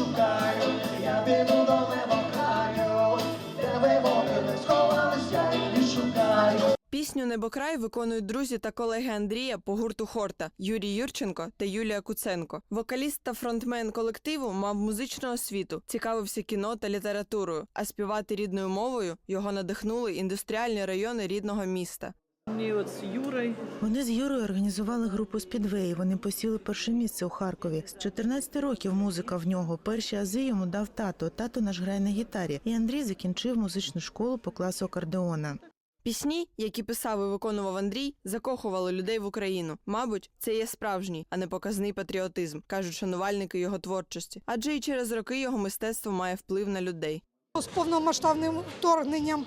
шукаю, я біду до неба краю, де ви вони сховались, я шукаю. Пісню Небокрай виконують друзі та колеги Андрія по гурту Хорта Юрій Юрченко та Юлія Куценко. Вокаліст та фронтмен колективу мав музичну освіту, цікавився кіно та літературою, а співати рідною мовою його надихнули індустріальні райони рідного міста. Мені от з Юрою Вони з Юрою організували групу Спідвей. Вони посіли перше місце у Харкові. З 14 років музика в нього. Перші ази йому дав тато. Тато наш грає на гітарі. І Андрій закінчив музичну школу по класу акордеона. Пісні, які писав і виконував Андрій, закохували людей в Україну. Мабуть, це є справжній, а не показний патріотизм, кажуть шанувальники його творчості. Адже і через роки його мистецтво має вплив на людей. З повномасштабним вторгненням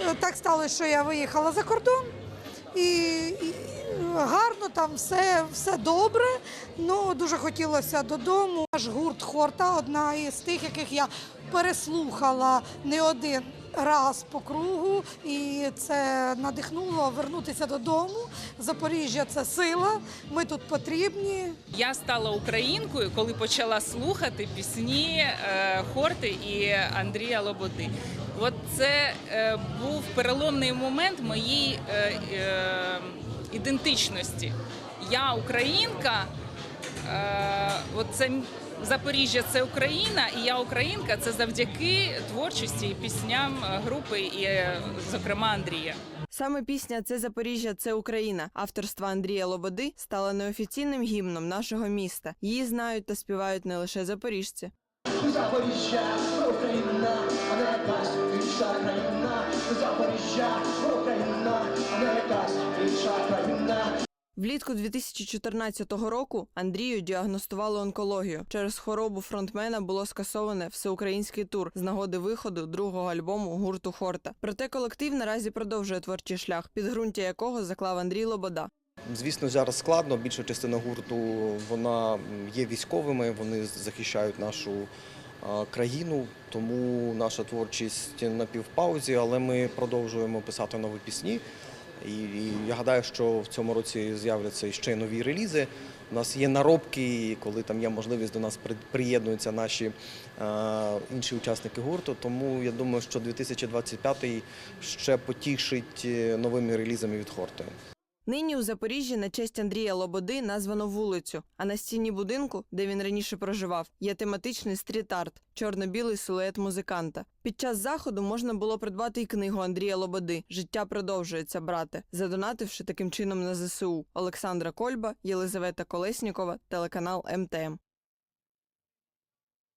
е, так сталося, що я виїхала за кордон. І, і гарно там все, все добре. Ну дуже хотілося додому. Наш гурт Хорта одна із тих, яких я переслухала не один раз по кругу, і це надихнуло вернутися додому. Запоріжжя це сила. Ми тут потрібні. Я стала українкою, коли почала слухати пісні е, Хорти і Андрія Лободи. От це е, був переломний момент моєї е, е, ідентичності. Я українка, е, от Запоріжжя це Україна, і я українка це завдяки творчості і пісням е, групи, і, е, зокрема, Андрія. Саме пісня Це Запоріжжя, це Україна авторства Андрія Лободи стала неофіційним гімном нашого міста. Її знають та співають не лише запоріжці. Запоріжжя, Україна, а не якась інша країна. Запоріжжя, Україна, а не якась інша країна. Влітку 2014 року Андрію діагностували онкологію. Через хворобу фронтмена було скасоване всеукраїнський тур з нагоди виходу другого альбому гурту Хорта. Проте колектив наразі продовжує творчий шлях, підґрунтя якого заклав Андрій Лобода. Звісно, зараз складно. Більша частина гурту вона є військовими, вони захищають нашу країну, тому наша творчість на півпаузі, але ми продовжуємо писати нові пісні. І, і я гадаю, що в цьому році з'являться ще нові релізи. У нас є наробки, коли там є можливість до нас приєднуються наші е, інші учасники гурту. Тому я думаю, що 2025 ще потішить е, новими релізами від Хорти. Нині у Запоріжжі на честь Андрія Лободи названо вулицю. А на стіні будинку, де він раніше проживав, є тематичний стріт-арт – чорно-білий силует музиканта. Під час заходу можна було придбати й книгу Андрія Лободи Життя продовжується, брате, задонативши таким чином на ЗСУ. Олександра Кольба, Єлизавета Колеснікова, телеканал МТМ.